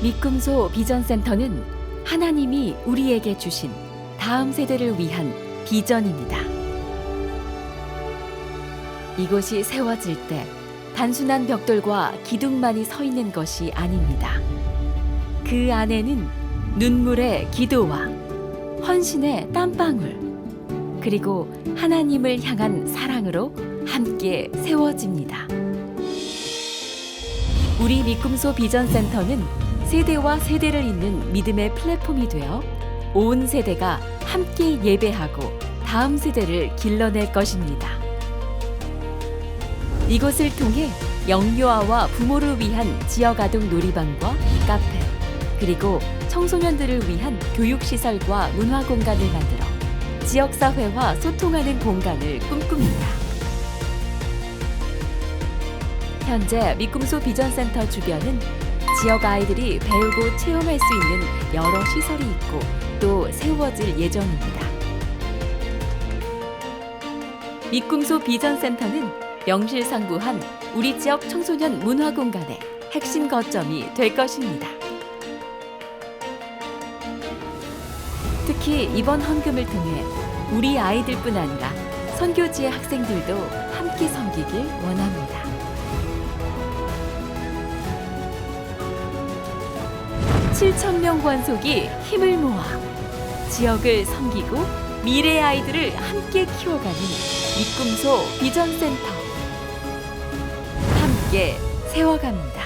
미꿈소 비전센터는 하나님이 우리에게 주신 다음 세대를 위한 비전입니다. 이곳이 세워질 때 단순한 벽돌과 기둥만이 서 있는 것이 아닙니다. 그 안에는 눈물의 기도와 헌신의 땀방울, 그리고 하나님을 향한 사랑으로 함께 세워집니다. 우리 미꿈소 비전센터는 세대와 세대를 잇는 믿음의 플랫폼이 되어 온 세대가 함께 예배하고 다음 세대를 길러낼 것입니다. 이곳을 통해 영유아와 부모를 위한 지역 아동 놀이방과 카페, 그리고 청소년들을 위한 교육시설과 문화 공간을 만들어 지역사회와 소통하는 공간을 꿈꿉니다. 현재 미꿈소 비전센터 주변은 지역 아이들이 배우고 체험할 수 있는 여러 시설이 있고 또 세워질 예정입니다. 미꿈소 비전센터는 명실상부한 우리 지역 청소년 문화 공간의 핵심 거점이 될 것입니다. 특히 이번 헌금을 통해 우리 아이들뿐 아니라 선교지의 학생들도 함께 섬기길 원합니다. 칠천명 관속이 힘을 모아 지역을 섬기고 미래 아이들을 함께 키워가는 미꿈소 비전센터 함께 세워갑니다.